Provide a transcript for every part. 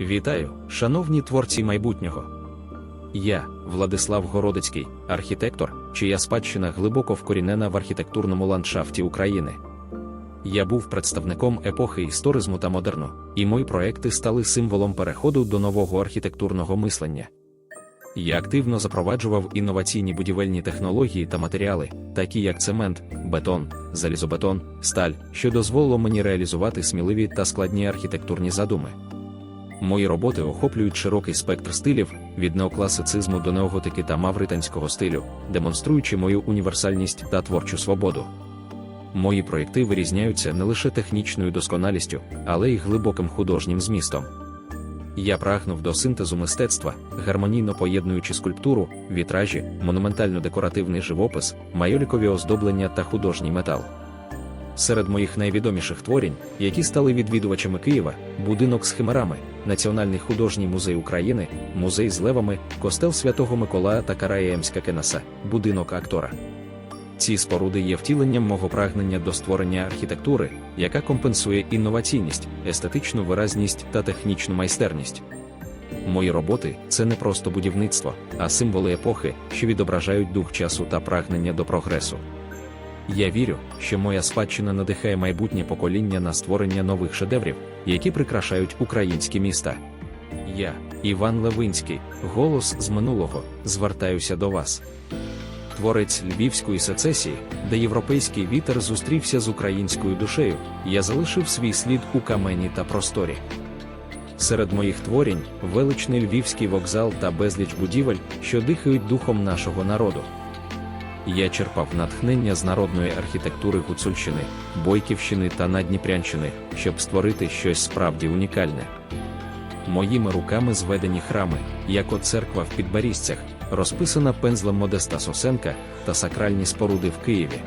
Вітаю, шановні творці майбутнього. Я, Владислав Городицький, архітектор, чия спадщина глибоко вкорінена в архітектурному ландшафті України. Я був представником епохи історизму та модерну, і мої проекти стали символом переходу до нового архітектурного мислення. Я активно запроваджував інноваційні будівельні технології та матеріали, такі як цемент, бетон, залізобетон, сталь, що дозволило мені реалізувати сміливі та складні архітектурні задуми. Мої роботи охоплюють широкий спектр стилів від неокласицизму до неоготики та мавританського стилю, демонструючи мою універсальність та творчу свободу. Мої проєкти вирізняються не лише технічною досконалістю, але й глибоким художнім змістом. Я прагнув до синтезу мистецтва, гармонійно поєднуючи скульптуру, вітражі, монументально-декоративний живопис, майолікові оздоблення та художній метал. Серед моїх найвідоміших творінь, які стали відвідувачами Києва, будинок з химерами, Національний художній музей України, музей з левами, костел Святого Миколая та Караємська Кенаса, будинок актора. Ці споруди є втіленням мого прагнення до створення архітектури, яка компенсує інноваційність, естетичну виразність та технічну майстерність. Мої роботи це не просто будівництво, а символи епохи, що відображають дух часу та прагнення до прогресу. Я вірю, що моя спадщина надихає майбутнє покоління на створення нових шедеврів, які прикрашають українські міста. Я, Іван Левинський, голос з минулого, звертаюся до вас. Творець львівської сецесії, де європейський вітер зустрівся з українською душею, я залишив свій слід у камені та просторі. Серед моїх творінь величний львівський вокзал та безліч будівель, що дихають духом нашого народу. Я черпав натхнення з народної архітектури Гуцульщини, Бойківщини та Надніпрянщини, щоб створити щось справді унікальне. Моїми руками зведені храми, як от церква в Підбарізцях, розписана пензлем Модеста Сосенка та сакральні споруди в Києві.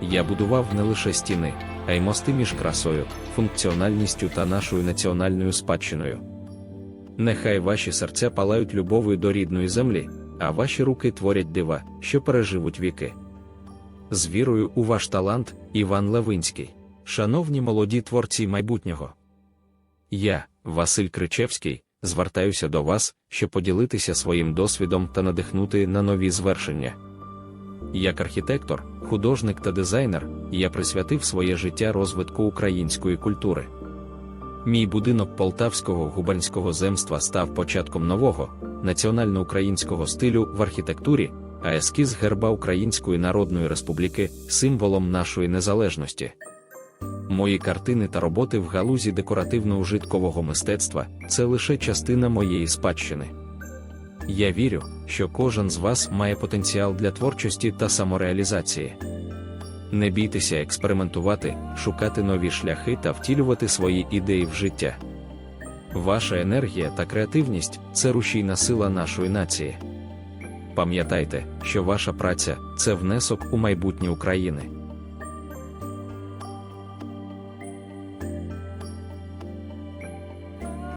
Я будував не лише стіни, а й мости між красою, функціональністю та нашою національною спадщиною. Нехай ваші серця палають любов'ю до рідної землі, а ваші руки творять дива, що переживуть віки. З вірою у ваш талант, Іван Левинський, шановні молоді творці майбутнього. Я, Василь Кричевський, звертаюся до вас, щоб поділитися своїм досвідом та надихнути на нові звершення. Як архітектор, художник та дизайнер, я присвятив своє життя розвитку української культури. Мій будинок полтавського губернського земства став початком нового, національно-українського стилю в архітектурі, а ескіз герба Української Народної Республіки символом нашої незалежності. Мої картини та роботи в галузі декоративно-ужиткового мистецтва це лише частина моєї спадщини. Я вірю, що кожен з вас має потенціал для творчості та самореалізації. Не бійтеся експериментувати, шукати нові шляхи та втілювати свої ідеї в життя. Ваша енергія та креативність це рушійна сила нашої нації. Пам'ятайте, що ваша праця це внесок у майбутнє України.